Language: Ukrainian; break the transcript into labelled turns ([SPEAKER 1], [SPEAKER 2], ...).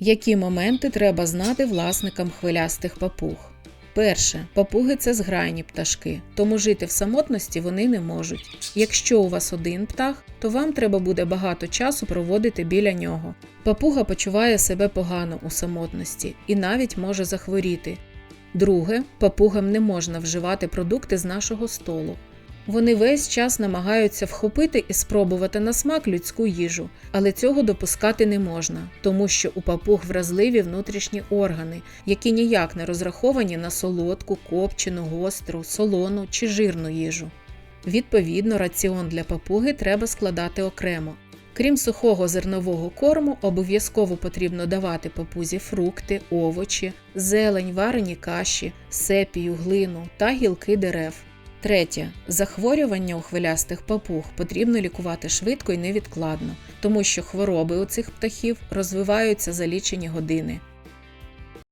[SPEAKER 1] Які моменти треба знати власникам хвилястих папуг? Перше, папуги це зграйні пташки, тому жити в самотності вони не можуть. Якщо у вас один птах, то вам треба буде багато часу проводити біля нього. Папуга почуває себе погано у самотності і навіть може захворіти. Друге, папугам не можна вживати продукти з нашого столу. Вони весь час намагаються вхопити і спробувати на смак людську їжу, але цього допускати не можна, тому що у папуг вразливі внутрішні органи, які ніяк не розраховані на солодку, копчену, гостру, солону чи жирну їжу. Відповідно, раціон для папуги треба складати окремо. Крім сухого зернового корму, обов'язково потрібно давати папузі фрукти, овочі, зелень, варені каші, сепію, глину та гілки дерев. Третє. Захворювання у хвилястих папуг потрібно лікувати швидко і невідкладно, тому що хвороби у цих птахів розвиваються за лічені години.